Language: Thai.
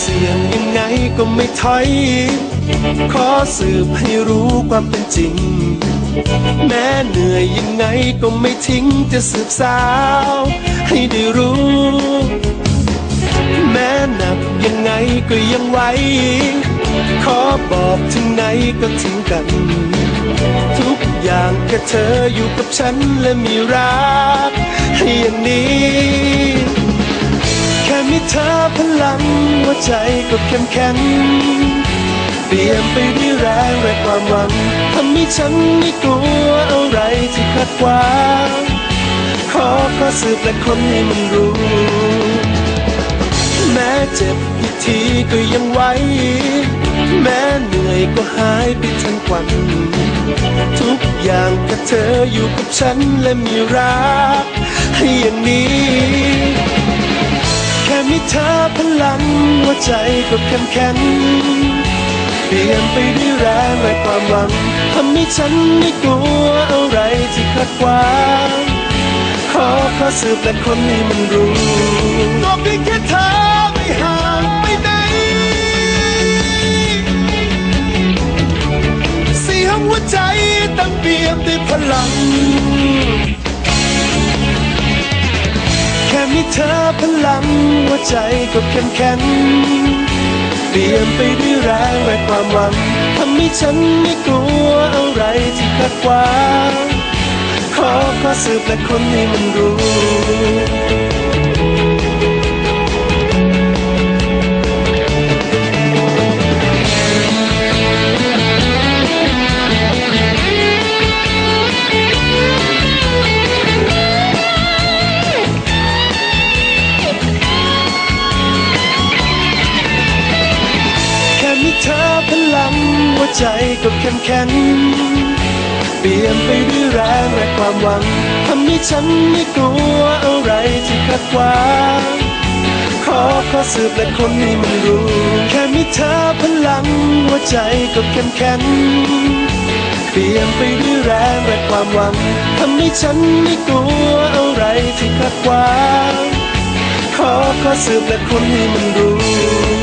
เสี่ยงยังไงก็ไม่ถอย ขอสืบให้รู้ความเป็นจริง แม้เหนื่อยยังไงก็ไม่ทิ้งจะสืบสาว ให้ได้รู้ แม้หนักยังไงก็ยังไหว ขอบอกถึงไหนก็ถึงกัน ทุกอย่างแค่เธออยู่กับฉันและมีรัก ให้อย่างนี้ ลังหัวใจก็เข้มแข็งเปลี่ยนไปด้วยแรงและความหวังทำให้ฉันไม่กลัวอะไรที่ขัดขวางขอขอสืบและคนให้มันรู้ แม้เจ็บอีกทีก็ยังไหวแม้เหนื่อยก็หายไปทั้งวัน ทุกอย่างแค่เธออยู่กับฉันและมีรักให้อย่างนี้ ใจก็เข้มแข็งเปลี่ยนไปด้วยแรงและความหวังทำให้ฉันไม่กลัวอะไรที่ขัดขวางขอขอสืบและคนให้มันรู้ก็เพียงแค่เธอไม่ห่างไปไหนเสียงหัวใจตั้งเปี่ยมด้วยพลัง มีเธอพลังหัวใจก็เข้มแข็งเปลี่ยนไปด้วยแรงและความหวังทำให้ฉันไม่กลัวอะไรที่ขัดขวางขอขอสืบและคนให้มันรู้ ใจก็เข้มแข็งเปลี่ยนไปด้วยแรงและความหวังทำให้ฉันไม่กลัวอะไรที่ขัดขวางขอขอสืบและคนให้มันรู้ แค่มีเธอพลังหัวใจก็เข้มแข็งเปลี่ยนไปด้วยแรงและความหวังทำให้ฉันไม่กลัวอะไรที่ขัดขวางขอขอสืบและคนให้มันรู้